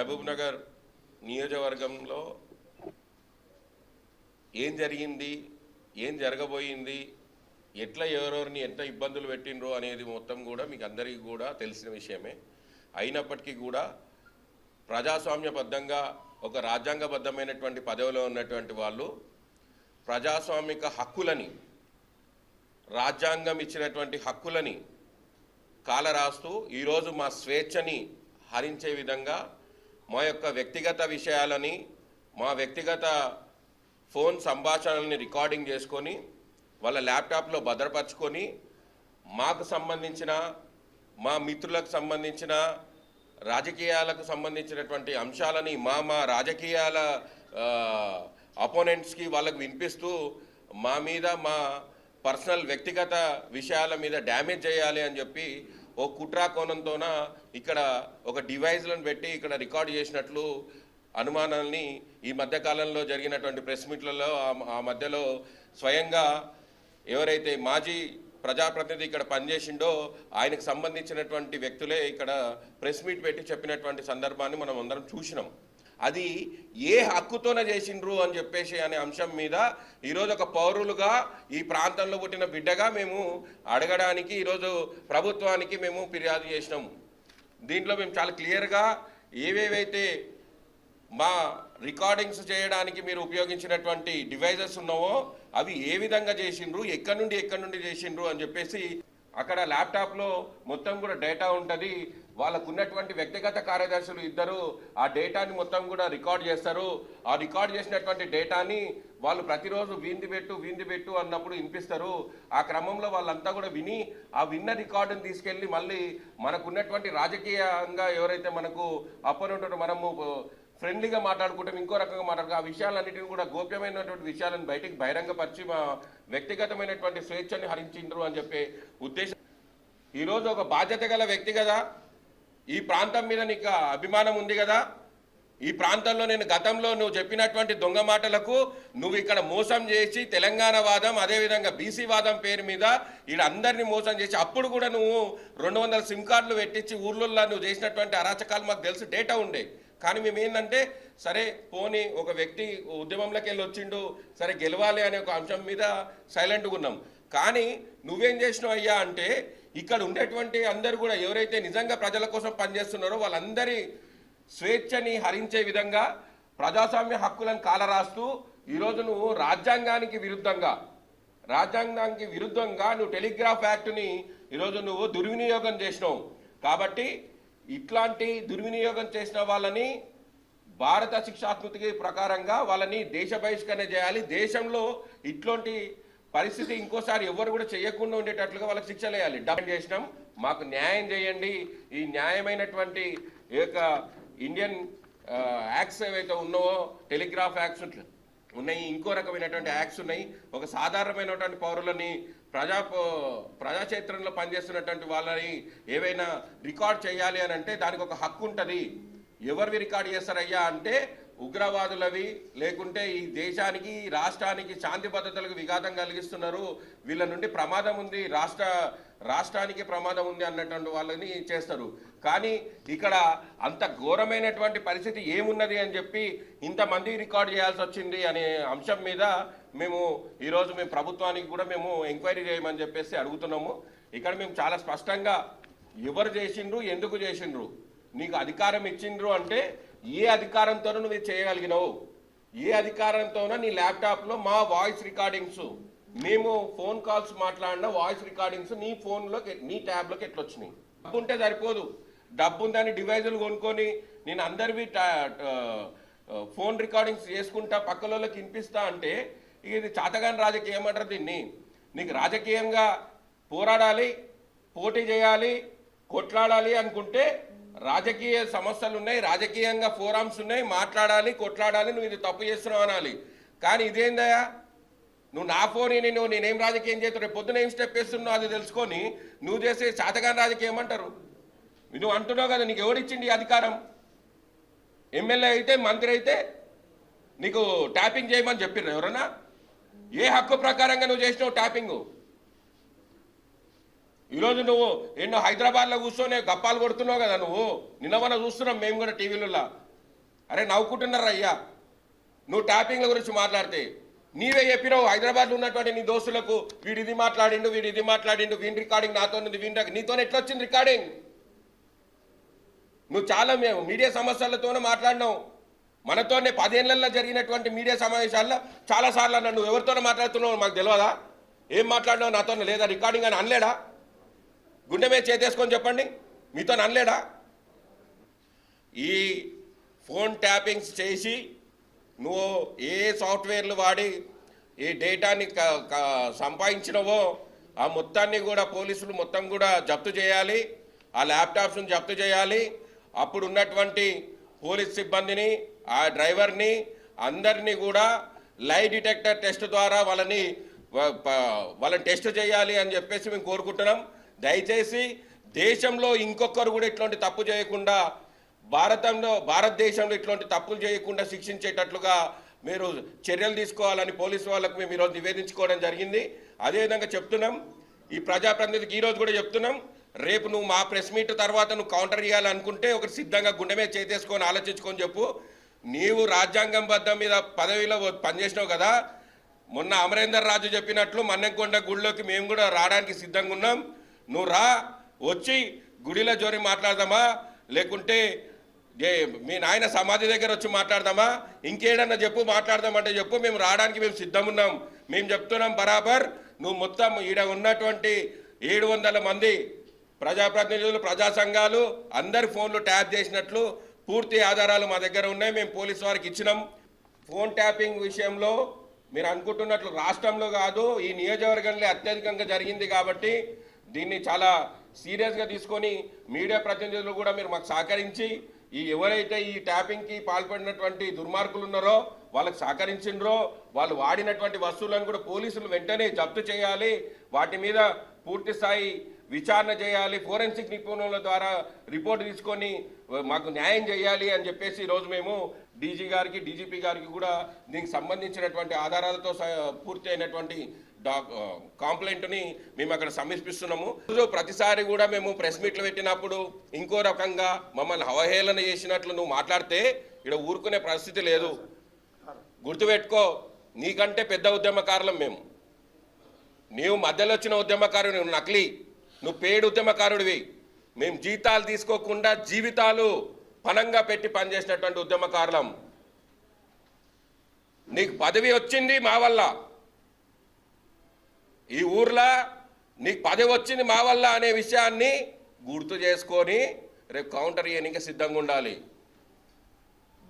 మహబూబ్ నగర్ నియోజకవర్గంలో ఏం జరిగింది? ఏం జరగబోయింది? ఎట్లా ఎవరెవరిని ఎంత ఇబ్బందులు పెట్టినరో అనేది మొత్తం కూడా మీకు అందరికీ కూడా తెలిసిన విషయమే. అయినప్పటికీ కూడా ప్రజాస్వామ్యబద్ధంగా ఒక రాజ్యాంగబద్ధమైనటువంటి పదవిలో ఉన్నటువంటి వాళ్ళు ప్రజాస్వామిక హక్కులని రాజ్యాంగం ఇచ్చినటువంటి హక్కులని కాలరాస్తూ ఈరోజు మా స్వేచ్ఛని హరించే విధంగా మా యొక్క వ్యక్తిగత విషయాలని మా వ్యక్తిగత ఫోన్ సంభాషణల్ని రికార్డింగ్ చేసుకొని వాళ్ళ ల్యాప్టాప్లో భద్రపరచుకొని మాకు సంబంధించిన మా మిత్రులకు సంబంధించిన రాజకీయాలకు సంబంధించినటువంటి అంశాలని మా మా రాజకీయాల అపోనెంట్స్కి వాళ్ళకు వినిపిస్తూ మా మీద మా పర్సనల్ వ్యక్తిగత విషయాల మీద డ్యామేజ్ చేయాలి అని చెప్పి ఓ కుట్రా కోణంతోన ఇక్కడ ఒక డివైజ్లను పెట్టి ఇక్కడ రికార్డ్ చేసినట్లు అనుమానాల్ని ఈ మధ్యకాలంలో జరిగినటువంటి ప్రెస్ మీట్లలో ఆ- ఆ మధ్యలో స్వయంగా ఎవరైతే మాజీ ప్రజాప్రతినిధి ఇక్కడ పనిచేసిండో ఆయనకు సంబంధించినటువంటి వ్యక్తులే ఇక్కడ ప్రెస్ మీట్ పెట్టి చెప్పినటువంటి సందర్భాన్ని మనం అందరం చూసినాం. అది ఏ హక్కుతోనే చేసిండ్రు అని చెప్పేసి అనే అంశం మీద ఈరోజు ఒక పౌరులుగా ఈ ప్రాంతంలో పుట్టిన బిడ్డగా మేము అడగడానికి ఈరోజు ప్రభుత్వానికి మేము ఫిర్యాదు చేసినాము. దీంట్లో మేము చాలా క్లియర్గా ఏవేవైతే మా రికార్డింగ్స్ చేయడానికి మీరు ఉపయోగించినటువంటి డివైజెస్ ఉన్నావో అవి ఏ విధంగా చేసిండ్రు ఎక్కడి నుండి ఎక్కడి నుండి చేసిండ్రు అని చెప్పేసి అక్కడ ల్యాప్టాప్లో మొత్తం కూడా డేటా ఉంటుంది. వాళ్ళకు ఉన్నటువంటి వ్యక్తిగత కార్యదర్శులు ఇద్దరు ఆ డేటాని మొత్తం కూడా రికార్డ్ చేస్తారు. ఆ రికార్డ్ చేసినటువంటి డేటాని వాళ్ళు ప్రతిరోజు వీంది పెట్టు వీంది పెట్టు అన్నప్పుడు వినిపిస్తారు. ఆ క్రమంలో వాళ్ళంతా కూడా విని ఆ విన్న రికార్డుని తీసుకెళ్ళి మళ్ళీ మనకున్నటువంటి రాజకీయంగా ఎవరైతే మనకు అపోనెంట్ మనము ఫ్రెండ్లీగా మాట్లాడుకుంటాం ఇంకో రకంగా మాట్లాడుకో ఆ విషయాలన్నిటిని కూడా గోప్యమైనటువంటి విషయాలను బయటికి బహిరంగపరిచి మా వ్యక్తిగతమైనటువంటి స్వేచ్ఛని హరించిండ్రు అని చెప్పే ఉద్దేశం. ఈరోజు ఒక బాధ్యత గల వ్యక్తి కదా. ఈ ప్రాంతం మీద నీకు అభిమానం ఉంది కదా? ఈ ప్రాంతంలో నేను గతంలో నువ్వు చెప్పినటువంటి దొంగ మాటలకు నువ్వు ఇక్కడ మోసం చేసి తెలంగాణ వాదం అదేవిధంగా బీసీ వాదం పేరు మీద ఈడ అందరినీ మోసం చేసి అప్పుడు కూడా నువ్వు రెండు వందల సిమ్ కార్డులు పెట్టించి ఊర్లలో నువ్వు చేసినటువంటి అరాచకాలు మాకు తెలుసు డేటా ఉండే. కానీ మేము ఏంటంటే సరే పోని ఒక వ్యక్తి ఉద్యమంలోకి వెళ్ళి వచ్చిండు సరే గెలవాలి అనే ఒక అంశం మీద సైలెంట్గా ఉన్నాం. కానీ నువ్వేం చేసినావు అయ్యా అంటే ఇక్కడ ఉండేటువంటి అందరూ కూడా ఎవరైతే నిజంగా ప్రజల కోసం పనిచేస్తున్నారో వాళ్ళందరి స్వేచ్ఛని హరించే విధంగా ప్రజాస్వామ్య హక్కులను కాలరాస్తూ ఈరోజు నువ్వు రాజ్యాంగానికి విరుద్ధంగా రాజ్యాంగానికి విరుద్ధంగా నువ్వు టెలిగ్రాఫ్ యాక్ట్ని ఈరోజు నువ్వు దుర్వినియోగం చేసినావు. కాబట్టి ఇట్లాంటి దుర్వినియోగం చేసిన వాళ్ళని భారత శిక్షాస్మృతికి ప్రకారంగా వాళ్ళని దేశ బహిష్కరణ చేయాలి. దేశంలో ఇట్లాంటి పరిస్థితి ఇంకోసారి ఎవరు కూడా చేయకుండా ఉండేటట్లుగా వాళ్ళకి శిక్షలు వేయాలి డిమాండ్ చేసినాం. మాకు న్యాయం చేయండి. ఈ న్యాయమైనటువంటి ఈ యొక్క ఇండియన్ యాక్ట్స్ ఏవైతే ఉన్నావో టెలిగ్రాఫ్ యాక్ట్స్ ఉన్నాయి. ఇంకో రకమైనటువంటి యాక్ట్స్ ఉన్నాయి. ఒక సాధారణమైనటువంటి పౌరులని ప్రజా ప్రజాక్షేత్రంలో పనిచేస్తున్నటువంటి వాళ్ళని ఏవైనా రికార్డ్ చేయాలి అని అంటే దానికి ఒక హక్కు ఉంటుంది. ఎవరివి రికార్డ్ చేస్తారయ్యా అంటే ఉగ్రవాదులవి లేకుంటే ఈ దేశానికి ఈ రాష్ట్రానికి శాంతి భద్రతలకు విఘాతం కలిగిస్తున్నారు. వీళ్ళ నుండి ప్రమాదం ఉంది రాష్ట్ర రాష్ట్రానికి ప్రమాదం ఉంది అన్నటువంటి వాళ్ళని చేస్తారు. కానీ ఇక్కడ అంత ఘోరమైనటువంటి పరిస్థితి ఏమున్నది అని చెప్పి ఇంతమంది రికార్డ్ చేయాల్సి వచ్చింది అనే అంశం మీద మేము ఈరోజు మేము ప్రభుత్వానికి కూడా మేము ఎంక్వైరీ చేయమని చెప్పేసి అడుగుతున్నాము. ఇక్కడ మేము చాలా స్పష్టంగా ఎవరు చేసిండ్రు ఎందుకు చేసిండ్రు? నీకు అధికారం ఇచ్చిండ్రు అంటే ఏ అధికారంతోనూ నువ్వు చేయగలిగినావు. ఏ అధికారంతోనో నీ ల్యాప్టాప్లో మా వాయిస్ రికార్డింగ్స్ మేము ఫోన్ కాల్స్ మాట్లాడిన వాయిస్ రికార్డింగ్స్ నీ ఫోన్లోకి నీ ట్యాబ్లోకి ఎట్లా వచ్చినాయి డబ్బు ఉంటే సరిపోదు. డబ్బు ఉందని డివైజులు కొనుక్కొని నేను అందరివి ఫోన్ రికార్డింగ్స్ చేసుకుంటా పక్కలోకి వినిపిస్తా అంటే ఇక ఇది చాతగాని రాజకీయం అంటారు దీన్ని. నీకు రాజకీయంగా పోరాడాలి పోటీ చేయాలి కొట్లాడాలి అనుకుంటే రాజకీయ సమస్యలు ఉన్నాయి రాజకీయంగా ఫోరామ్స్ ఉన్నాయి మాట్లాడాలి కొట్లాడాలి నువ్వు ఇది తప్పు చేస్తున్నావు అనాలి. కానీ ఇదేందయ్యా? నువ్వు నా ఫోన్ నేను నేనేం రాజకీయం చేస్తావు? రేపు పొద్దున ఏం స్టెప్ వేస్తున్నావు అది తెలుసుకొని నువ్వు చేసే శాతగాని రాజకీయం అంటారు. నువ్వు అంటున్నావు కదా నీకు ఎవరిచ్చింది అధికారం? ఎమ్మెల్యే అయితే మంత్రి అయితే నీకు ట్యాపింగ్ చేయమని చెప్పిర్రు ఎవరన్నా? ఏ హక్కు ప్రకారంగా నువ్వు చేసినావు ట్యాపింగు? ఈరోజు నువ్వు ఎన్నో హైదరాబాద్లో కూర్చొని గప్పాలు కొడుతున్నావు కదా నువ్వు. నిన్న మన చూస్తున్నాం మేము కూడా టీవీలలో అరే నవ్వుకుంటున్నారా అయ్యా? నువ్వు ట్యాపింగ్ల గురించి మాట్లాడితే. నీవే చెప్పినావు హైదరాబాద్లో ఉన్నటువంటి నీ దోస్తులకు వీడు ఇది మాట్లాడిండు వీడు ఇది మాట్లాడిండు వీని రికార్డింగ్ నాతో ఉంది వీని నీతో ఎట్లా వచ్చింది రికార్డింగ్ నువ్వు చాలా మేము మీడియా సమస్యలతోనే మాట్లాడినావు. మనతోనే పదేళ్ళలో జరిగినటువంటి మీడియా సమావేశాల్లో చాలాసార్లు అన్నా నువ్వు ఎవరితోనే మాట్లాడుతున్నావు మాకు తెలియదా ఏం మాట్లాడినావు నాతో లేదా? రికార్డింగ్ అని అనలేడా? గుండె మీద చేతేసుకొని చెప్పండి. మీతో అనలేడా? ఈ ఫోన్ ట్యాపింగ్స్ చేసి నువ్వు ఏ సాఫ్ట్వేర్లు వాడి ఈ డేటాని సంపాదించినవో ఆ మొత్తాన్ని కూడా పోలీసులు మొత్తం కూడా జప్తు చేయాలి. ఆ ల్యాప్టాప్స్ను జప్తు చేయాలి. అప్పుడు ఉన్నటువంటి పోలీస్ సిబ్బందిని ఆ డ్రైవర్ని అందరినీ కూడా లై డిటెక్టర్ టెస్ట్ ద్వారా వాళ్ళని వాళ్ళని టెస్ట్ చేయాలి అని చెప్పేసి మేము కోరుకుంటున్నాం. దయచేసి దేశంలో ఇంకొకరు కూడా ఇట్లాంటి తప్పు చేయకుండా భారతంలో భారతదేశంలో ఇట్లాంటి తప్పులు చేయకుండా శిక్షించేటట్లుగా మీరు చర్యలు తీసుకోవాలని పోలీసు వాళ్ళకు మేము ఈరోజు నివేదించుకోవడం జరిగింది. అదేవిధంగా చెప్తున్నాం ఈ ప్రజాప్రతినిధికి ఈరోజు కూడా చెప్తున్నాం రేపు నువ్వు మా ప్రెస్ మీట్ తర్వాత నువ్వు కౌంటర్ చేయాలనుకుంటే ఒకటి సిద్ధంగా గుండె మీద చేతేసుకొని ఆలోచించుకొని చెప్పు. నీవు రాజ్యాంగం బద్దం మీద పదవిలో పనిచేసినావు కదా మొన్న అమరేందర్ రాజు చెప్పినట్లు మన్నెంకొండ గుడిలోకి మేము కూడా రావడానికి సిద్ధంగా ఉన్నాం. నువ్వు రా వచ్చి గుడిలో జోరి మాట్లాడదామా? లేకుంటే మీ నాయన సమాధి దగ్గర వచ్చి మాట్లాడదామా? ఇంకేడన్నా చెప్పు మాట్లాడదామంటే చెప్పు మేము రావడానికి మేము సిద్ధం ఉన్నాం మేము చెప్తున్నాం బరాబర్. నువ్వు మొత్తం ఈడ ఉన్నటువంటి ఏడు వందల మంది ప్రజాప్రతినిధులు ప్రజా సంఘాలు అందరి ఫోన్లు ట్యాప్ చేసినట్లు పూర్తి ఆధారాలు మా దగ్గర ఉన్నాయి. మేము పోలీసు వారికి ఇచ్చినాం. ఫోన్ ట్యాపింగ్ విషయంలో మీరు అనుకుంటున్నట్లు రాష్ట్రంలో కాదు ఈ నియోజకవర్గంలో అత్యధికంగా జరిగింది కాబట్టి దీన్ని చాలా సీరియస్గా తీసుకొని మీడియా ప్రతినిధులు కూడా మీరు మాకు సహకరించి ఈ ఎవరైతే ఈ ట్యాపింగ్కి పాల్పడినటువంటి దుర్మార్గులు ఉన్నారో వాళ్ళకి సహకరించిండ్రో వాళ్ళు వాడినటువంటి వస్తువులను కూడా పోలీసులు వెంటనే జప్తు చేయాలి వాటి మీద పూర్తి స్థాయి విచారణ చేయాలి ఫోరెన్సిక్ నిపుణుల ద్వారా రిపోర్ట్ తీసుకొని మాకు న్యాయం చేయాలి అని చెప్పేసి ఈరోజు మేము డీజీ గారికి డీజీపీ గారికి కూడా దీనికి సంబంధించినటువంటి ఆధారాలతో పూర్తి అయినటువంటి డా కాంప్లైంట్ని మేము అక్కడ సమర్పిస్తున్నాము రోజు ప్రతిసారి కూడా మేము ప్రెస్ మీట్లు పెట్టినప్పుడు ఇంకో రకంగా మమ్మల్ని అవహేళన చేసినట్లు నువ్వు మాట్లాడితే ఇక్కడ ఊరుకునే పరిస్థితి లేదు. గుర్తుపెట్టుకో నీకంటే పెద్ద ఉద్యమకారులం మేము. నీవు మధ్యలో వచ్చిన ఉద్యమకారుడు నువ్వు నకిలీ. నువ్వు పేడు ఉద్యమకారుడివి. మేము జీతాలు తీసుకోకుండా జీవితాలు పనంగా పెట్టి పనిచేసినటువంటి ఉద్యమకారులం. నీకు పదవి వచ్చింది మా వల్ల. ఈ ఊర్లో నీకు పది వచ్చింది మా వల్ల అనే విషయాన్ని గుర్తు చేసుకొని రేపు కౌంటర్ చేయడానికి సిద్ధంగా ఉండాలి.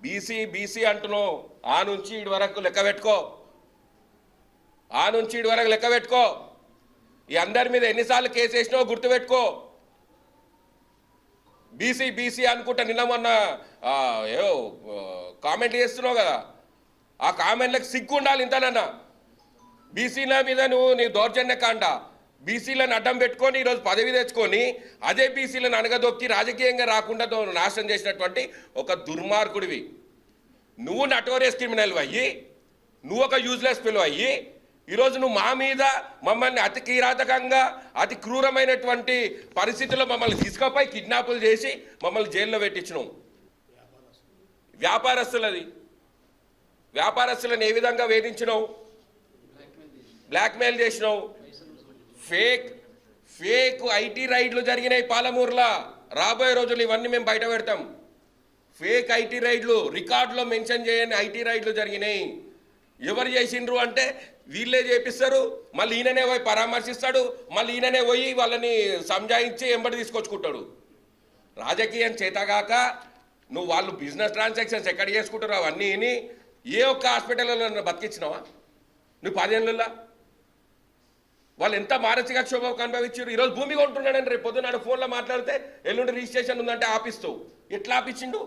బీసీ బీసీ అంటున్నావు. ఆ నుంచి ఇటు వరకు లెక్క పెట్టుకో. ఆ నుంచి ఇటు వరకు లెక్క పెట్టుకో. ఈ అందరి మీద ఎన్నిసార్లు కేసు వేసినావో గుర్తుపెట్టుకో బీసీ బీసీ అనుకుంటా నిన్న మొన్న ఏవో కామెంట్ చేస్తున్నావు కదా. ఆ కామెంట్లకు సిగ్గు ఉండాలి ఇంతనన్నా. బీసీల మీద నువ్వు నీ దౌర్జన్య కాండ. బీసీలను అడ్డం పెట్టుకొని ఈరోజు పదవి తెచ్చుకొని అదే బీసీలను అనగదొక్కి రాజకీయంగా రాకుండా నాశనం చేసినటువంటి ఒక దుర్మార్గుడివి. నువ్వు నటోరియస్ క్రిమినల్ అయ్యి నువ్వు ఒక యూజ్లెస్ పిలువ అయ్యి ఈరోజు నువ్వు మా మీద మమ్మల్ని అతి కిరాతకంగా అతి క్రూరమైనటువంటి పరిస్థితుల్లో మమ్మల్ని తీసుకుపోయి కిడ్నాపులు చేసి మమ్మల్ని జైల్లో పెట్టించినావు. వ్యాపారస్తులది. వ్యాపారస్తులను ఏ విధంగా వేధించినావు? బ్లాక్మెయిల్ చేసినావు. ఫేక్ ఫేక్ ఐటీ రైడ్లు జరిగినాయి పాలమూరులో. రాబోయే రోజులు ఇవన్నీ మేము బయట పెడతాం. ఫేక్ ఐటీ రైడ్లు రికార్డులో మెన్షన్ చేయని ఐటీ రైడ్లు జరిగినాయి. ఎవరు చేసిండ్రు అంటే వీళ్ళే చేపిస్తారు. మళ్ళీ ఈయననే పోయి పరామర్శిస్తాడు. మళ్ళీ ఈయననే పోయి వాళ్ళని సంజాయించి ఎంబడి తీసుకొచ్చుకుంటాడు. రాజకీయం చేతగాక నువ్వు వాళ్ళు బిజినెస్ ట్రాన్సాక్షన్స్ ఎక్కడ చేసుకుంటారు అవన్నీ ఏ ఒక్క హాస్పిటల్లో నన్ను బతికించినావా నువ్వు పదేళ్ళల్లో వాళ్ళు ఎంత మానసిక క్షోభం అనుభవించారు? ఈరోజు భూమి కొంటున్నాడని రేపు పొద్దున్నాడు ఫోన్లో మాట్లాడితే ఎల్లుండి రిజిస్ట్రేషన్ ఉందంటే ఆపిస్తావు ఎట్లా ఆపించిండు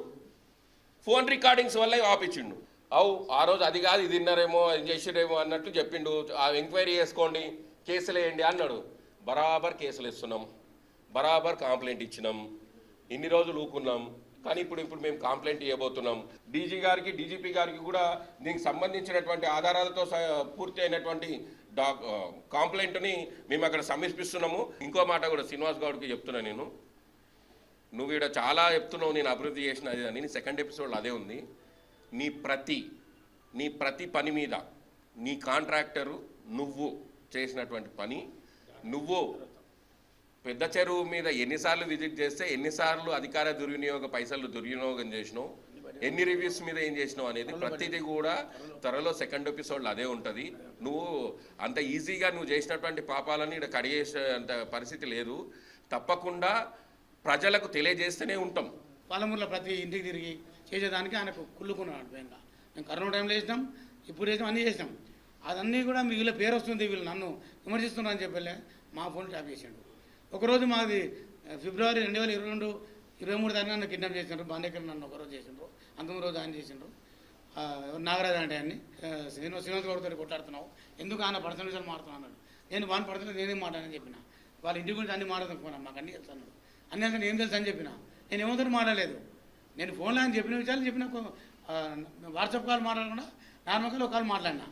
ఫోన్ రికార్డింగ్స్ వల్ల ఆపించిండు అవు ఆ రోజు అది కాదు ఇది విన్నారేమో అది చేసిరేమో అన్నట్టు చెప్పిండు. ఆ ఎంక్వైరీ చేసుకోండి కేసులు వేయండి అన్నాడు. బరాబర్ కేసులు ఇస్తున్నాం బరాబర్ కంప్లైంట్ ఇచ్చినాం. ఇన్ని రోజులు ఊకున్నాం. కానీ ఇప్పుడు ఇప్పుడు మేము కంప్లైంట్ ఇవ్వబోతున్నాం. డీజీ గారికి డీజీపీ గారికి కూడా దీనికి సంబంధించినటువంటి ఆధారాలతో పూర్తి అయినటువంటి డాక్ కంప్లైంట్ని మేము అక్కడ సమర్పిస్తున్నాము ఇంకో మాట కూడా శ్రీనివాస్ గౌడ్కి చెప్తున్నా నేను. నువ్వు ఇక్కడ చాలా చెప్తున్నావు నేను అభివృద్ధి చేసిన అదే అని. సెకండ్ ఎపిసోడ్ అదే ఉంది. నీ ప్రతి నీ ప్రతి పని మీద నీ కాంట్రాక్టరు నువ్వు చేసినటువంటి పని నువ్వు పెద్ద చెరువు మీద ఎన్నిసార్లు విజిట్ చేస్తే ఎన్నిసార్లు అధికార దుర్వినియోగ పైసలు దుర్వినియోగం చేసినావు? ఎన్ని రివ్యూస్ మీద ఏం చేసినావు అనేది ప్రతిదీ కూడా త్వరలో సెకండ్ ఎపిసోడ్లో అదే ఉంటుంది. నువ్వు అంత ఈజీగా నువ్వు చేసినటువంటి పాపాలని ఇక్కడ కడిగేసే అంత పరిస్థితి లేదు. తప్పకుండా ప్రజలకు తెలియజేస్తూనే ఉంటాం. పాలమూరులో ప్రతి ఇంటికి తిరిగి చేసేదానికి ఆయనకు కుళ్ళుకున్నాడు భయంగా మేము కరోనా టైంలో చేసినాం ఇప్పుడు చేసినాం అన్నీ చేసినాం. అదన్నీ కూడా మీ వీళ్ళ పేరు వస్తుంది వీళ్ళు నన్ను విమర్శిస్తున్నారని చెప్పలే మా ఫోన్ ట్యాప్ చేసిండు. ఒకరోజు మాది ఫిబ్రవరి రెండు వేల ఇరవై రెండు ఇరవై మూడు తారీఖు నన్ను కిడ్నాప్ చేసిండ్రు బాండేకర్ నన్ను ఒకరోజు చేసిండ్రు. అంతకు రోజు ఆయన చేసిండ్రు. నాగరాజు అంటే ఆయన్ని. శ్రీను శ్రీనివాస్ శ్రీనివాస్ గౌడ్తో కొట్లాడుతున్నావు. ఎందుకు ఆయన పర్సనల్ విషయాలు మాడుతున్నావు అన్నాడు. నేను వాని పర్సనల్ నేనేం మాట్లాడని చెప్పిన. వాళ్ళ ఇంటి గురించి అన్ని మాట్లాడుకున్నాను మాకు అన్ని తెలుసు అన్నాడు. అన్ని అంటే ఏం తెలుసు అని చెప్పిన. నేను ఏమవుతాను మాట్లాడలేదు. నేను ఫోన్లో ఆయన చెప్పిన విషయాలు చెప్పిన వాట్సాప్ కాల్ మాట్లాడకుండా నార్మల్ కాల్ ఒక కాల్ మాట్లాడినా.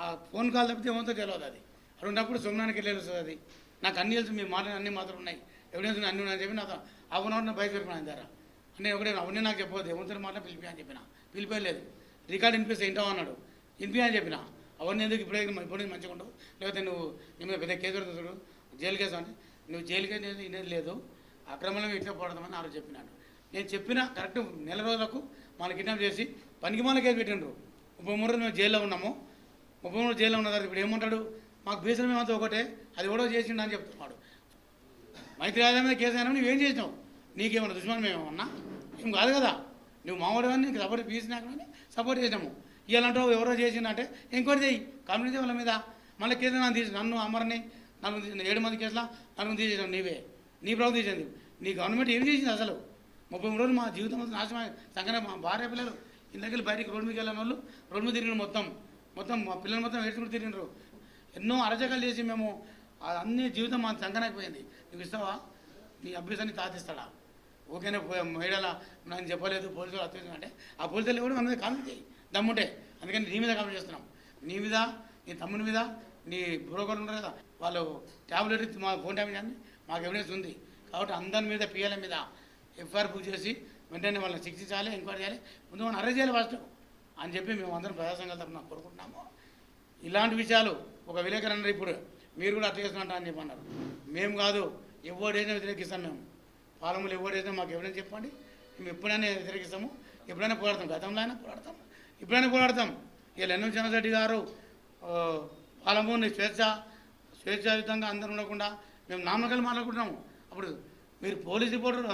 ఆ ఫోన్ కాల్ తప్పితే ఏమవుతో తెలియదు అది. అటువంటిప్పుడు సొమ్నానికి వెళ్ళి వస్తుంది అది. నాకు అన్ని తెలుసు. మీ మాట్లాడిన అన్ని మాత్రం ఉన్నాయి. ఎవిడెన్స్ అన్ని ఉన్నాయని చెప్పి నాతో హాఫ్ అన్ అవర్ బయట పెట్టుకున్నాను ఆయన దగ్గర. నేను ఒకటే అవన్నీ నాకు చెప్పవద్దు. ఏమంటారు మాట పిలిపి అని చెప్పిన. పిలిపేయలేదు. రికార్డ్ వినిపిస్తే వింటావు అన్నాడు. వినిపి అని చెప్పిన. అవన్నీ ఎందుకు ఇప్పుడే ఇప్పుడు మంచిగా ఉండవు? లేకపోతే నువ్వు నీ మీద పెద్ద కేసు పెడతావు జైలు కేసు అంటే నువ్వు జైలు కేసు అనేది వినేది లేదు. అక్రమంలో ఇట్లా పడదామని ఆరు చెప్పినాడు. నేను చెప్పిన కరెక్ట్ నెల రోజులకు మన కిడ్నాప్ చేసి పనికి మన కేసు పెట్టిండ్రు. ముప్పై మూడు రోజులు మేము జైల్లో ఉన్నాము. ముప్పై మూడు జైల్లో ఉన్న తర్వాత ఇప్పుడు ఏమంటాడు? మాకు బీసీలు మేమంతా ఒకటే. అది కూడా చేసిండు అని చెప్తున్నాడు. మైత్రి ఆదాయం మీద కేసు అయినా నువ్వేం చేసినావు? నీకేమన్నా దుష్మనం ఏమన్నా? ఏం కాదు కదా. నువ్వు మామూలు కానీ నీకు సపోర్ట్ పీసినా కానీ సపోర్ట్ చేసినాము. ఇలాంటి ఎవరో చేసిందంటే ఎంక్వైరీ చేయి కమ్యూనిటీ వాళ్ళ మీద. మళ్ళీ కేసు నన్ను తీసి నన్ను అమరని నన్ను ఏడు మంది కేసులా నన్ను తీసేసాను నీవే. నీ ప్రభుత్వం తీసింది. నీ గవర్నమెంట్ ఏం చేసింది అసలు? ముప్పై మూడు రోజులు మా జీవితం మొత్తం నాశనం సంగనే మా భార్య పిల్లలు ఇంతకెళ్ళి బయటికి రోడ్డు మీద వెళ్ళిన వాళ్ళు రోడ్డు మీద తిరిగిన మొత్తం. మొత్తం మా పిల్లలు మొత్తం ఏడ్చుకుంటూ తిరిగినారు. ఎన్నో అరచకాలు చేసి మేము అన్ని జీవితం మా సంకనైపోయింది నీకు ఇస్తావా? నీ అభ్యర్థాన్ని తాతిస్తాడా? ఓకేనే మేడల నాకు చెప్పలేదు పోలీసులు అత్యవసరం అంటే ఆ పోలీసులు కూడా మన మీద కామెంట్ చేయి దమ్ముంటే. అందుకని నీ మీద కామెంట్ చేస్తున్నాం. నీ మీద నీ తమ్ముని మీద నీ బ్రోకర్లు ఉండరు కదా వాళ్ళు ట్యాబ్లెట్ మా ఫోన్ ట్యాబ్ కానీ మాకు ఎవిడెన్స్ ఉంది. కాబట్టి అందరి మీద పిఎల్ఎం మీద ఎఫ్ఐఆర్ బుక్ చేసి వెంటనే వాళ్ళని శిక్షించాలి ఎంక్వైరీ చేయాలి. ముందు మనం అరెస్ట్ చేయాలి ఫస్ట్ అని చెప్పి మేము అందరం ప్రదర్శన సంఘాల తరఫున కోరుకుంటున్నాము. ఇలాంటి విషయాలు ఒక విలేకరు అన్నారు ఇప్పుడు. మీరు కూడా అట్లా చేస్తున్నట్టు అని చెప్పన్నారు. మేము కాదు ఎవడైనా వ్యతిరేకిస్తాం మేము. పాలములు ఎవడైనా మాకు ఎవరైనా చెప్పండి. మేము ఎప్పుడైనా వ్యతిరేకిస్తాము. ఎప్పుడైనా పోరాడతాం. గతంలో అయినా పోరాడతాం. ఎప్పుడైనా పోరాడతాం. ఇక లెన్నం చంద్రశెట్టి గారు పాలమూరిని స్వేచ్ఛ స్వేచ్ఛాయుతంగా అందరూ ఉండకుండా మేము నామకలు మాట్లాడుకుంటున్నాము. అప్పుడు మీరు పోలీస్ రిపోర్టర్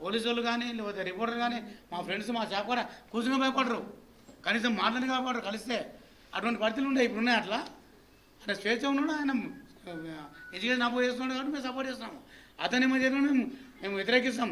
పోలీసు వాళ్ళు కానీ లేకపోతే రిపోర్టర్ కానీ మా ఫ్రెండ్స్ మా షాప్ కూడా కూర్చుని భయపడరు. కనీసం మాట్లాడి కాపాడరు. కలిస్తే అటువంటి పరిస్థితులు ఉన్నాయి ఇప్పుడు ఉన్నాయి అట్లా. ఆయన స్వేచ్ఛ ఉన్నాడు ఆయన ఎడ్యుకేషన్ అపోజ్ చేస్తున్నాడు కాబట్టి మేము సపోర్ట్ చేస్తున్నాము. అతని మధ్యలో మేము మేము వ్యతిరేకిస్తాం.